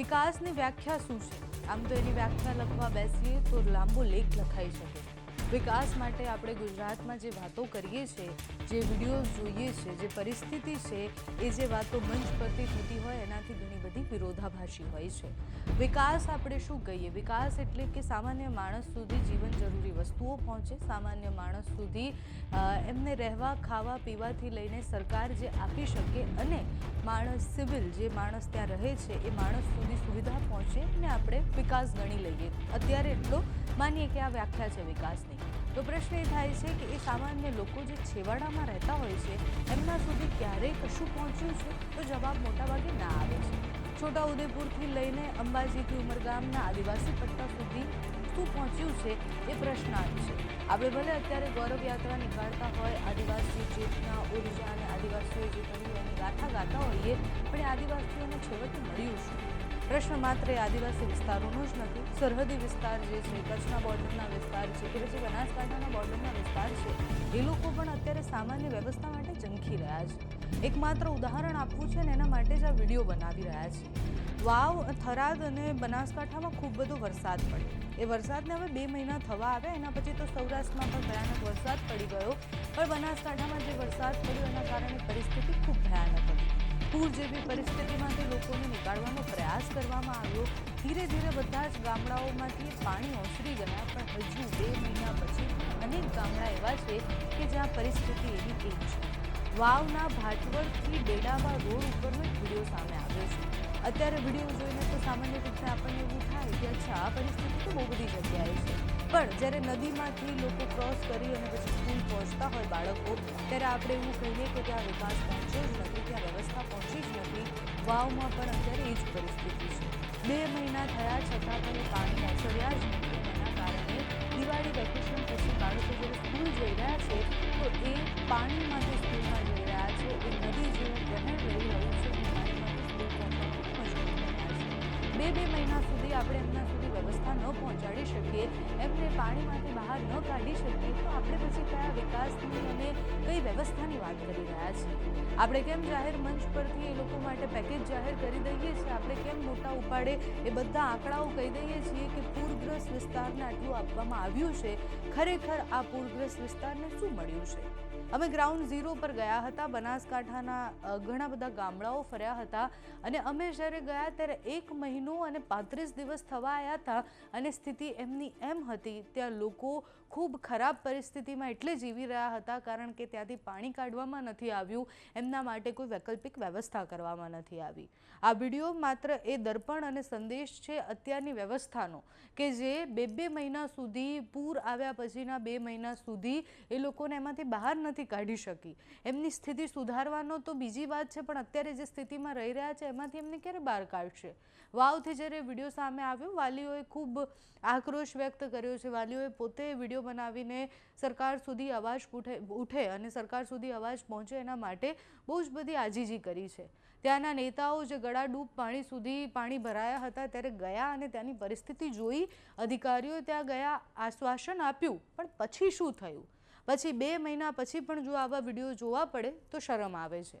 વિકાસની વ્યાખ્યા શું છે? આમ તો એની વ્યાખ્યા લખવા બેસીએ તો લાંબો લેખ લખાઈ શકે. વિકાસ માટે આપણે ગુજરાતમાં જે વાતો કરીએ છીએ, જે વીડિયો જોઈએ છે જે પરિસ્થિતિ છે, એ જે વાતો મંચ પરથી થતી હોય, એનાથી ઘણી બધી વિરોધાભાસી હોય છે. વિકાસ આપણે શું કહીએ? વિકાસ એટલે કે સામાન્ય માણસ સુધી જીવન જરૂરી વસ્તુઓ પહોંચે, સામાન્ય માણસ સુધી એમને રહેવા, ખાવા, પીવાથી લઈને સરકાર જે આપી શકે અને માણસ સિવિલ જે માણસ ત્યાં રહે છે, એ માણસ સુધી સુવિધા પહોંચે અને આપણે વિકાસ ગણી લઈએ. અત્યારે એટલો માનીએ કે આ વ્યાખ્યા છે વિકાસની. તો પ્રશ્ન એ થાય છે કે એ સામાન્ય લોકો જે છેવાડામાં રહેતા હોય છે, એમના સુધી ક્યારેય કશું પહોંચ્યું છે? તો જવાબ મોટાભાગે ના આવે છે. છોટાઉદેપુરથી લઈને અંબાજીથી ઉમરગામના આદિવાસી પટ્ટા સુધી શું પહોંચ્યું છે એ પ્રશ્નાર્થ છે. આપણે ભલે અત્યારે ગૌરવ યાત્રા નીકાળતા હોય, આદિવાસી ચેતના, ઊર્જા અને આદિવાસીઓ જે કર્યું એની ગાથા ગાતા હોઈએ, પણ એ આદિવાસીઓને છેવટે મળ્યું શું? પ્રશ્ન માત્ર આદિવાસી વિસ્તારોનો જ નથી, સરહદી વિસ્તાર જે છે, કચ્છના બોર્ડરના વિસ્તાર છે, કે પછી બનાસકાંઠાના બોર્ડરના વિસ્તાર છે, એ લોકો પણ અત્યારે સામાન્ય વ્યવસ્થા માટે ઝંખી રહ્યા છે. એકમાત્ર ઉદાહરણ આપવું છે ને એના માટે જ આ વીડિયો બનાવી રહ્યા છે. વાવ, થરાદ અને બનાસકાંઠામાં ખૂબ બધો વરસાદ પડ્યો. એ વરસાદને હવે બે મહિના થવા આવ્યા, એના પછી તો સૌરાષ્ટ્રમાં પણ ભયાનક વરસાદ પડી ગયો. પણ બનાસકાંઠામાં જે વરસાદ પડ્યો, એના કારણે પરિસ્થિતિ ખૂબ ભયાનક હતી. પૂર જેવી પરિસ્થિતિમાંથી લોકોને નીકાળવાનો પ્રયાસ કરવામાં આવ્યો. ધીરે ધીરે બધા જ ગામડાઓમાંથી પાણી ઓસરી ગયા, પણ હજુ બે મહિના પછી અનેક ગામડા એવા છે કે જ્યાં પરિસ્થિતિ એવી એક છે. વાવના ભાટવડથી ડેડાવા રોડ ઉપરનો એક વીડિયો સામે આવ્યો છે. અત્યારે વીડિયો જોઈને તો સામાન્ય રીતે આપણને એવું થાય કે અચ્છા, આ પરિસ્થિતિ તો બહુ બધી જગ્યાએ છે. પણ જ્યારે નદીમાંથી લોકો ક્રોસ કરી અને પછી સ્કૂલ પહોંચતા હોય બાળકો, ત્યારે આપણે એવું કહીએ કે ત્યાં વિકાસ પહોંચ્યો જ નથી, ત્યાં વ્યવસ્થા પહોંચી જ નથી. વાવમાં પણ અત્યારે એ જ પરિસ્થિતિ છે. બે મહિના થયા છતાં પણ પાણી ઓસર્યા જ નથી. એના કારણે દિવાળી વેકેશન પછી બાળકો જ્યારે સ્કૂલ જઈ રહ્યા છે, તો એ પાણીમાંથી સ્કૂલમાં જઈ રહ્યા છે. એ નદી જેવું ગ્રહણ રહી રહ્યું છે. બે બે મહિના સુધી આપણે એમના ન પહોંચાડી શકીએ, એમને પાણીમાંથી બહાર ન કાઢી શકીએ, તો આપણે પછી કયા વિકાસની અને કઈ વ્યવસ્થાની વાત કરી રહ્યા છીએ? આપણે કેમ જાહેર મંચ પરથી એ લોકો માટે પેકેજ જાહેર કરી દઈએ છીએ? આપણે કેમ મોટા ઉપાડે એ બધા આંકડાઓ કહી દઈએ છીએ કે પૂરગ્રસ્ત વિસ્તારને આટલું આપવામાં આવ્યું છે? ખરેખર આ પૂરગ્રસ્ત વિસ્તારને શું મળ્યું છે? અમે ગ્રાઉન્ડ ઝીરો પર ગયા હતા. બનાસકાંઠાના ઘણા બધા ગામડાઓ ફર્યા હતા. અને અમે જ્યારે ગયા ત્યારે એક મહિનો અને પાંત્રીસ દિવસ થવા આવ્યા હતા અને સ્થિતિ એમની એમ હતી. ત્યાં લોકો ખૂબ ખરાબ પરિસ્થિતિમાં એટલે જીવી રહ્યા હતા કારણ કે ત્યાંથી પાણી કાઢવામાં નથી આવ્યું, એમના માટે કોઈ વૈકલ્પિક વ્યવસ્થા કરવામાં નથી આવી. આ વીડિયો માત્ર એ દર્પણ અને સંદેશ છે અત્યારની વ્યવસ્થાનો કે જે બે બે મહિના સુધી પૂર આવ્યા પછીના બે મહિના સુધી એ લોકોને એમાંથી બહાર નથી કાઢી શકી. એમની સ્થિતિ સુધારવાનો તો બીજી વાત છે, પણ અત્યારે જે સ્થિતિમાં રહી રહ્યા છે એમાંથી એમને ક્યારે બહાર કાઢશે? વાવથી જ્યારે વીડિયો સામે આવ્યો, વાલીઓએ ખૂબ આક્રોશ વ્યક્ત કર્યો છે. વાલીઓએ પોતે વીડિયો બનાવીને સરકાર સુધી અવાજ ઉઠે અને સરકાર સુધી અવાજ પહોંચે એના માટે બહુ જ બધી આજીજી કરી છે. ત્યાંના નેતાઓ જે ગળાડૂબ પાણી સુધી પાણી ભરાયા હતા ત્યારે ગયા અને ત્યાંની પરિસ્થિતિ જોઈ. અધિકારીઓ ત્યાં ગયા, આશ્વાસન આપ્યું, પણ પછી શું થયું? પછી બે મહિના પછી પણ જો આવા વીડિયો જોવા પડે તો શરમ આવે છે.